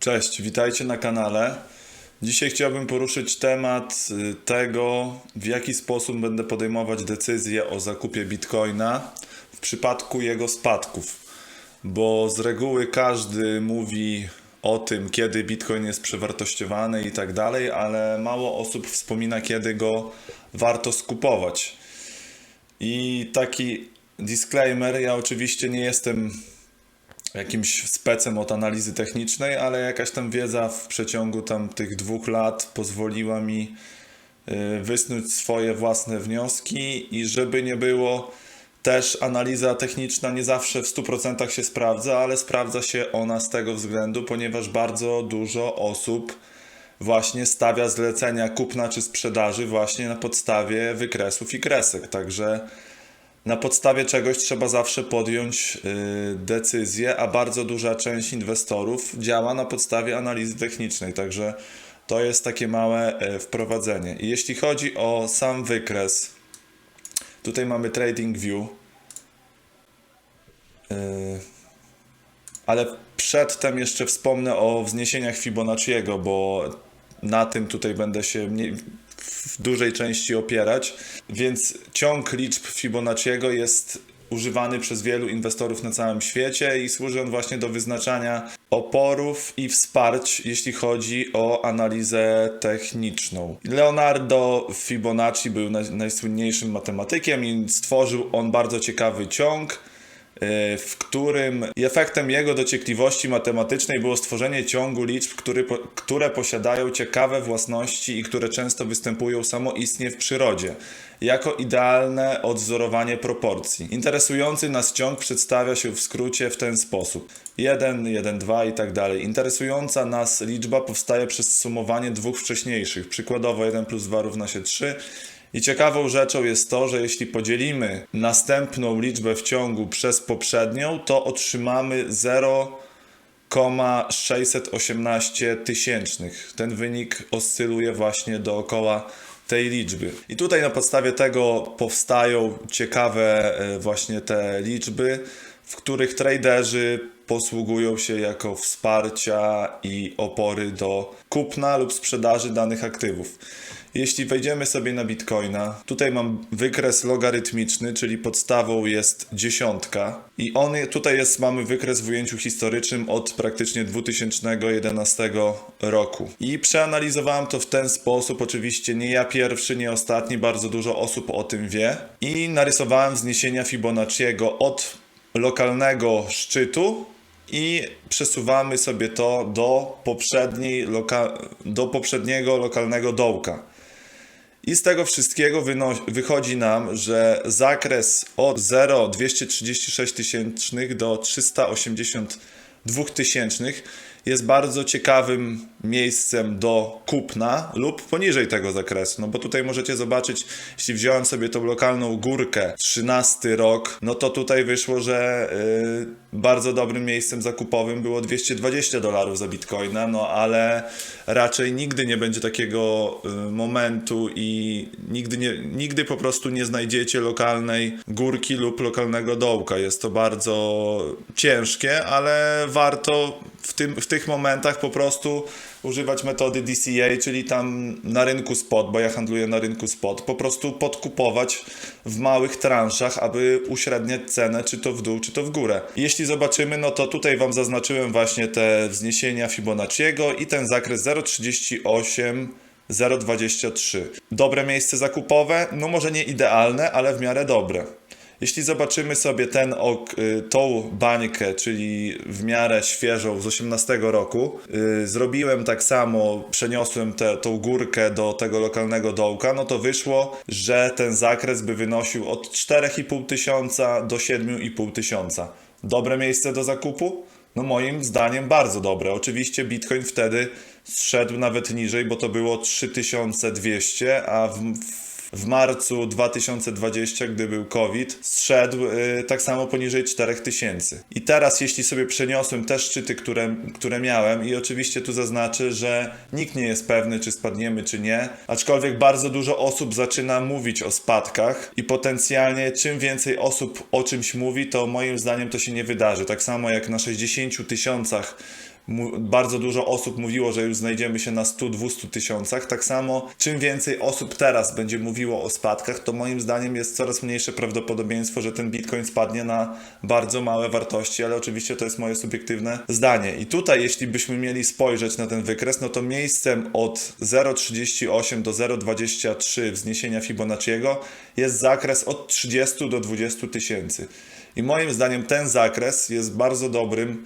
Cześć, witajcie na kanale. Dzisiaj chciałbym poruszyć temat y, tego, w jaki sposób będę podejmować decyzję o zakupie bitcoina w przypadku jego spadków. Bo z reguły każdy mówi o tym, kiedy bitcoin jest przewartościowany i tak dalej, ale mało osób wspomina, kiedy go warto skupować. I taki disclaimer, ja oczywiście nie jestem jakimś specem od analizy technicznej, ale jakaś tam wiedza w przeciągu tam tych dwóch lat pozwoliła mi y, wysnuć swoje własne wnioski i żeby nie było, też analiza techniczna nie zawsze w 100% się sprawdza, ale sprawdza się ona z tego względu, ponieważ bardzo dużo osób właśnie stawia zlecenia kupna czy sprzedaży właśnie na podstawie wykresów i kresek. Także na podstawie czegoś trzeba zawsze podjąć y, decyzję, a bardzo duża część inwestorów działa na podstawie analizy technicznej, także to jest takie małe y, wprowadzenie. I jeśli chodzi o sam wykres, tutaj mamy Trading View, y, ale przedtem jeszcze wspomnę o wzniesieniach Fibonacciego, bo na tym tutaj będę się mniej, w dużej części opierać, więc ciąg liczb Fibonacciego jest używany przez wielu inwestorów na całym świecie i służy on właśnie do wyznaczania oporów i wsparć, jeśli chodzi o analizę techniczną. Leonardo Fibonacci był naj, najsłynniejszym matematykiem i stworzył on bardzo ciekawy ciąg, w którym efektem jego dociekliwości matematycznej było stworzenie ciągu liczb, który, które posiadają ciekawe własności i które często występują samoistnie w przyrodzie, jako idealne odwzorowanie proporcji. Interesujący nas ciąg przedstawia się w skrócie w ten sposób. 1, 1, 2 i tak dalej. Interesująca nas liczba powstaje przez sumowanie dwóch wcześniejszych. Przykładowo 1 plus 2 równa się 3 i ciekawą rzeczą jest to, że jeśli podzielimy następną liczbę w ciągu przez poprzednią, to otrzymamy 0,618 tysięcznych. Ten wynik oscyluje właśnie dookoła tej liczby. I tutaj na podstawie tego powstają ciekawe e, właśnie te liczby, w których traderzy posługują się jako wsparcia i opory do kupna lub sprzedaży danych aktywów. Jeśli wejdziemy sobie na Bitcoina, tutaj mam wykres logarytmiczny, czyli podstawą jest dziesiątka i on tutaj jest, mamy wykres w ujęciu historycznym od praktycznie 2011 roku. I przeanalizowałem to w ten sposób, oczywiście nie ja pierwszy, nie ostatni, bardzo dużo osób o tym wie i narysowałem wzniesienia Fibonacciego od lokalnego szczytu i przesuwamy sobie to do, poprzedniej do poprzedniego lokalnego dołka. I z tego wszystkiego wychodzi nam, że zakres od 0,236 tysięcznych do 382 tysięcznych jest bardzo ciekawym miejscem do kupna lub poniżej tego zakresu. No bo tutaj możecie zobaczyć, jeśli wziąłem sobie tą lokalną górkę 13 rok, no to tutaj wyszło, że yy, bardzo dobrym miejscem zakupowym było 220 dolarów za bitcoina, no ale raczej nigdy nie będzie takiego yy, momentu i nigdy, nie, nigdy po prostu nie znajdziecie lokalnej górki lub lokalnego dołka. Jest to bardzo ciężkie, ale warto w, tym, w tych momentach po prostu używać metody DCA, czyli tam na rynku spot, bo ja handluję na rynku spot, po prostu podkupować w małych transzach, aby uśredniać cenę, czy to w dół, czy to w górę. Jeśli zobaczymy, no to tutaj Wam zaznaczyłem właśnie te wzniesienia Fibonacciego i ten zakres 0,38 0,23. Dobre miejsce zakupowe? No może nie idealne, ale w miarę dobre. Jeśli zobaczymy sobie ten ok, y, tą bańkę, czyli w miarę świeżą z 18 roku, yy, zrobiłem tak samo, przeniosłem tę tą górkę do tego lokalnego dołka, no to wyszło, że ten zakres by wynosił od 4,5 tysiąca do 7,5 tysiąca. Dobre miejsce do zakupu? No moim zdaniem bardzo dobre. Oczywiście Bitcoin wtedy zszedł nawet niżej, bo to było 3200, a w, w w marcu 2020, gdy był COVID, zszedł yy, tak samo poniżej 4000. I teraz, jeśli sobie przeniosłem te szczyty, które, które miałem, i oczywiście tu zaznaczę, że nikt nie jest pewny, czy spadniemy, czy nie, aczkolwiek bardzo dużo osób zaczyna mówić o spadkach, i potencjalnie czym więcej osób o czymś mówi, to moim zdaniem to się nie wydarzy. Tak samo jak na 60 tysiącach bardzo dużo osób mówiło, że już znajdziemy się na 100-200 tysiącach. Tak samo, czym więcej osób teraz będzie mówiło o spadkach, to moim zdaniem jest coraz mniejsze prawdopodobieństwo, że ten bitcoin spadnie na bardzo małe wartości, ale oczywiście to jest moje subiektywne zdanie. I tutaj, jeśli byśmy mieli spojrzeć na ten wykres, no to miejscem od 0,38 do 0,23 wzniesienia Fibonacciego jest zakres od 30 do 20 tysięcy. I moim zdaniem ten zakres jest bardzo dobrym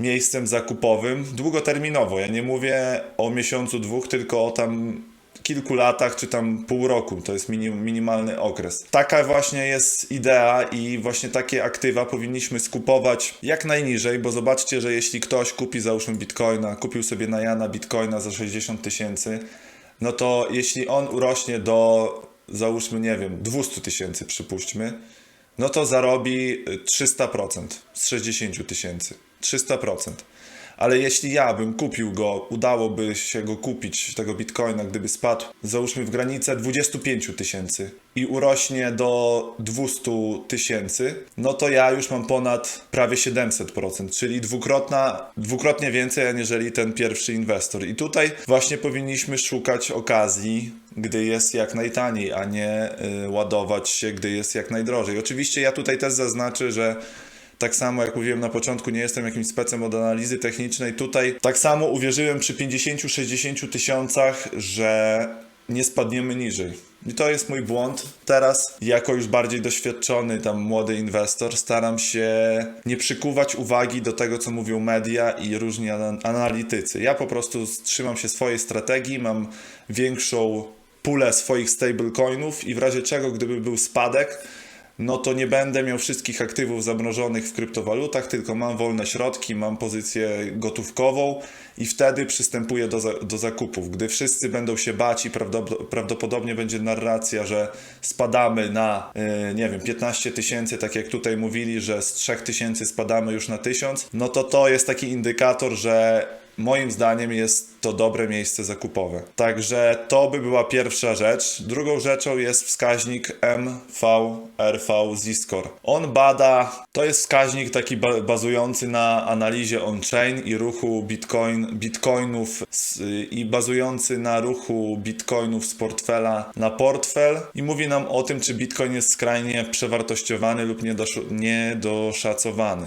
miejscem zakupowym długoterminowo. Ja nie mówię o miesiącu, dwóch, tylko o tam kilku latach, czy tam pół roku. To jest minim, minimalny okres. Taka właśnie jest idea i właśnie takie aktywa powinniśmy skupować jak najniżej, bo zobaczcie, że jeśli ktoś kupi załóżmy bitcoina, kupił sobie na Jana bitcoina za 60 tysięcy, no to jeśli on urośnie do załóżmy, nie wiem, 200 tysięcy przypuśćmy, no to zarobi y, 300% z 60 tysięcy. 300%. Ale jeśli ja bym kupił go, udałoby się go kupić, tego bitcoina, gdyby spadł, załóżmy w granicę 25 tysięcy i urośnie do 200 tysięcy, no to ja już mam ponad prawie 700%, czyli dwukrotna, dwukrotnie więcej, aniżeli ten pierwszy inwestor. I tutaj właśnie powinniśmy szukać okazji, gdy jest jak najtaniej, a nie y, ładować się, gdy jest jak najdrożej. Oczywiście ja tutaj też zaznaczę, że tak samo jak mówiłem na początku, nie jestem jakimś specem od analizy technicznej. Tutaj tak samo uwierzyłem przy 50-60 tysiącach, że nie spadniemy niżej. I to jest mój błąd. Teraz, jako już bardziej doświadczony tam młody inwestor, staram się nie przykuwać uwagi do tego, co mówią media i różni ana- analitycy. Ja po prostu trzymam się swojej strategii, mam większą pulę swoich stablecoinów i w razie czego, gdyby był spadek, no to nie będę miał wszystkich aktywów zamrożonych w kryptowalutach, tylko mam wolne środki, mam pozycję gotówkową i wtedy przystępuję do, za, do zakupów. Gdy wszyscy będą się bać i prawdopo- prawdopodobnie będzie narracja, że spadamy na, yy, nie wiem, 15 tysięcy, tak jak tutaj mówili, że z 3 tysięcy spadamy już na 1000, no to to jest taki indykator, że Moim zdaniem jest to dobre miejsce zakupowe. Także to by była pierwsza rzecz. Drugą rzeczą jest wskaźnik MVRV Z-Score. On bada, to jest wskaźnik taki ba- bazujący na analizie on-chain i ruchu bitcoin, bitcoinów i bazujący na ruchu bitcoinów z portfela na portfel i mówi nam o tym, czy bitcoin jest skrajnie przewartościowany lub niedoszu- niedoszacowany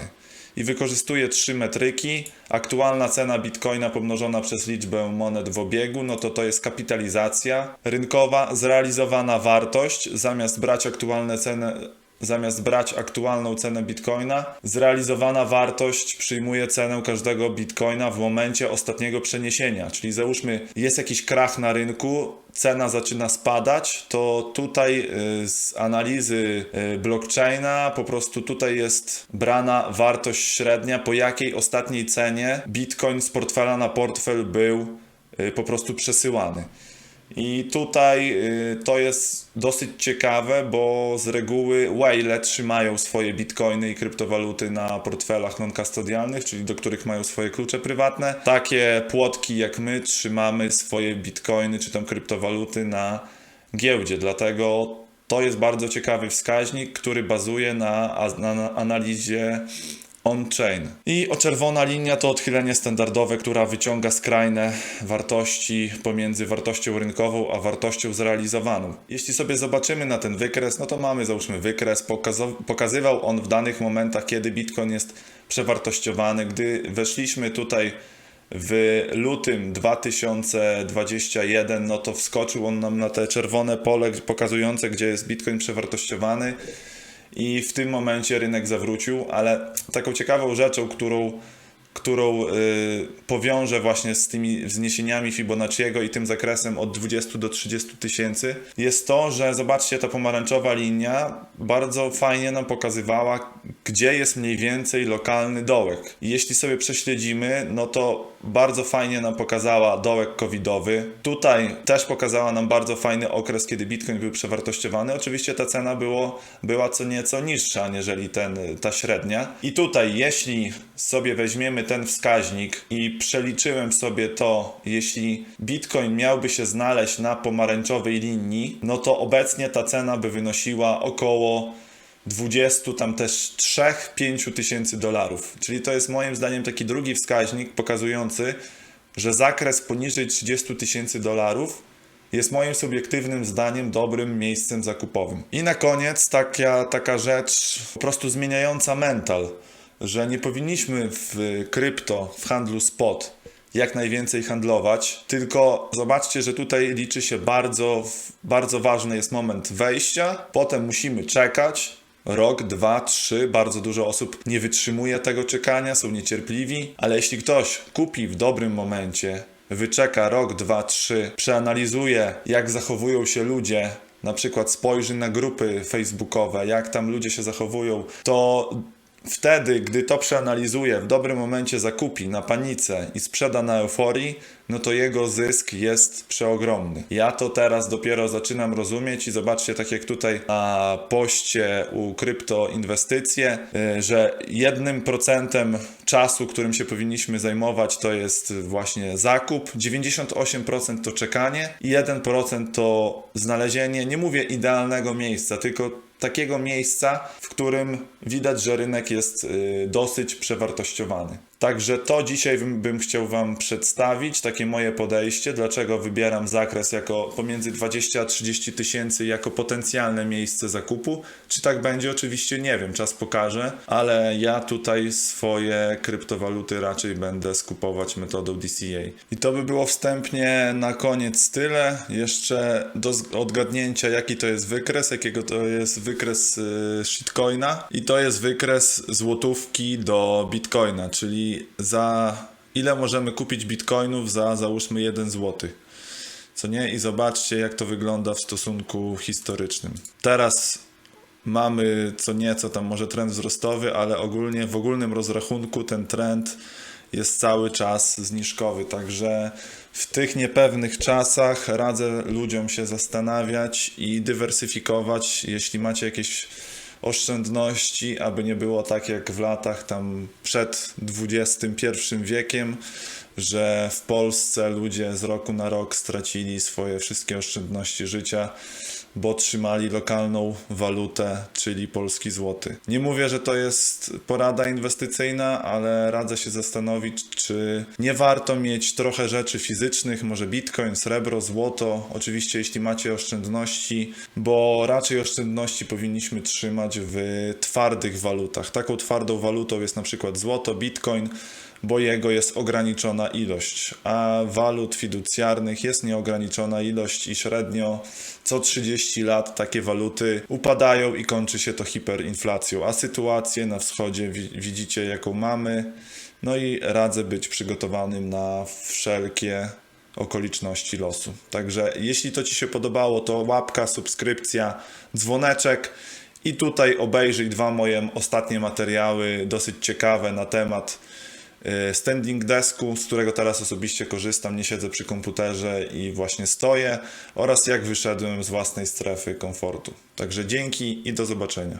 i wykorzystuje trzy metryki. Aktualna cena bitcoina pomnożona przez liczbę monet w obiegu, no to to jest kapitalizacja rynkowa, zrealizowana wartość, zamiast brać aktualne ceny Zamiast brać aktualną cenę bitcoina, zrealizowana wartość przyjmuje cenę każdego bitcoina w momencie ostatniego przeniesienia. Czyli załóżmy, jest jakiś krach na rynku, cena zaczyna spadać, to tutaj y, z analizy y, blockchaina po prostu tutaj jest brana wartość średnia, po jakiej ostatniej cenie bitcoin z portfela na portfel był y, po prostu przesyłany. I tutaj y, to jest dosyć ciekawe, bo z reguły whale trzymają swoje bitcoiny i kryptowaluty na portfelach non-custodialnych, czyli do których mają swoje klucze prywatne. Takie płotki jak my trzymamy swoje bitcoiny czy tam kryptowaluty na giełdzie, dlatego to jest bardzo ciekawy wskaźnik, który bazuje na, na, na analizie on-chain. I o czerwona linia to odchylenie standardowe, która wyciąga skrajne wartości pomiędzy wartością rynkową a wartością zrealizowaną. Jeśli sobie zobaczymy na ten wykres, no to mamy załóżmy wykres, pokazywał on w danych momentach, kiedy Bitcoin jest przewartościowany. Gdy weszliśmy tutaj w lutym 2021, no to wskoczył on nam na te czerwone pole pokazujące, gdzie jest Bitcoin przewartościowany i w tym momencie rynek zawrócił, ale taką ciekawą rzeczą, którą, którą y, powiążę właśnie z tymi wzniesieniami Fibonacciego i tym zakresem od 20 do 30 tysięcy, jest to, że zobaczcie, ta pomarańczowa linia bardzo fajnie nam pokazywała, gdzie jest mniej więcej lokalny dołek. I jeśli sobie prześledzimy, no to bardzo fajnie nam pokazała dołek covidowy. Tutaj też pokazała nam bardzo fajny okres, kiedy Bitcoin był przewartościowany. Oczywiście ta cena było, była co nieco niższa, aniżeli ten, ta średnia. I tutaj, jeśli sobie weźmiemy ten wskaźnik i przeliczyłem sobie to, jeśli Bitcoin miałby się znaleźć na pomarańczowej linii, no to obecnie ta cena by wynosiła około 20, tam też 3-5 tysięcy dolarów. Czyli to jest moim zdaniem taki drugi wskaźnik pokazujący, że zakres poniżej 30 tysięcy dolarów jest moim subiektywnym zdaniem dobrym miejscem zakupowym. I na koniec taka, taka rzecz po prostu zmieniająca mental, że nie powinniśmy w krypto, w handlu spot jak najwięcej handlować, tylko zobaczcie, że tutaj liczy się bardzo, bardzo ważny jest moment wejścia, potem musimy czekać, rok, dwa, trzy, bardzo dużo osób nie wytrzymuje tego czekania, są niecierpliwi, ale jeśli ktoś kupi w dobrym momencie, wyczeka rok, dwa, trzy, przeanalizuje, jak zachowują się ludzie, na przykład spojrzy na grupy facebookowe, jak tam ludzie się zachowują, to wtedy, gdy to przeanalizuje, w dobrym momencie zakupi na panice i sprzeda na euforii, no to jego zysk jest przeogromny. Ja to teraz dopiero zaczynam rozumieć i zobaczcie, tak jak tutaj na poście u krypto inwestycje, y, że jednym procentem czasu, którym się powinniśmy zajmować, to jest właśnie zakup, 98% to czekanie i 1% to znalezienie, nie mówię idealnego miejsca, tylko takiego miejsca, w którym widać, że rynek jest y, dosyć przewartościowany. Także to dzisiaj bym, chciał Wam przedstawić, takie moje podejście, dlaczego wybieram zakres jako pomiędzy 20 a 30 tysięcy jako potencjalne miejsce zakupu. Czy tak będzie? Oczywiście nie wiem, czas pokaże, ale ja tutaj swoje kryptowaluty raczej będę skupować metodą DCA. I to by było wstępnie na koniec tyle. Jeszcze do odgadnięcia, jaki to jest wykres, jakiego to jest wykres y, shitcoina. I to jest wykres złotówki do bitcoina, czyli za ile możemy kupić bitcoinów za załóżmy 1 zł. Co nie? I zobaczcie, jak to wygląda w stosunku historycznym. Teraz mamy co nieco tam może trend wzrostowy, ale ogólnie w ogólnym rozrachunku ten trend jest cały czas zniżkowy. Także w tych niepewnych czasach radzę ludziom się zastanawiać i dywersyfikować. Jeśli macie jakieś oszczędności, aby nie było tak jak w latach tam przed XXI wiekiem, że w Polsce ludzie z roku na rok stracili swoje wszystkie oszczędności życia, bo trzymali lokalną walutę, czyli polski złoty. Nie mówię, że to jest porada inwestycyjna, ale radzę się zastanowić, czy nie warto mieć trochę rzeczy fizycznych, może bitcoin, srebro, złoto, oczywiście jeśli macie oszczędności, bo raczej oszczędności powinniśmy trzymać w twardych walutach. Taką twardą walutą jest na przykład złoto, bitcoin, bo jego jest ograniczona ilość, a walut fiducjarnych jest nieograniczona ilość i średnio co 30 lat takie waluty upadają i kończy się to hiperinflacją, a sytuację na wschodzie wi- widzicie jaką mamy, no i radzę być przygotowanym na wszelkie okoliczności losu. Także jeśli to Ci się podobało, to łapka, subskrypcja, dzwoneczek i tutaj obejrzyj dwa moje ostatnie materiały, dosyć ciekawe na temat standing desku, z którego teraz osobiście korzystam, nie siedzę przy komputerze i właśnie stoję oraz jak wyszedłem z własnej strefy komfortu. Także dzięki i do zobaczenia.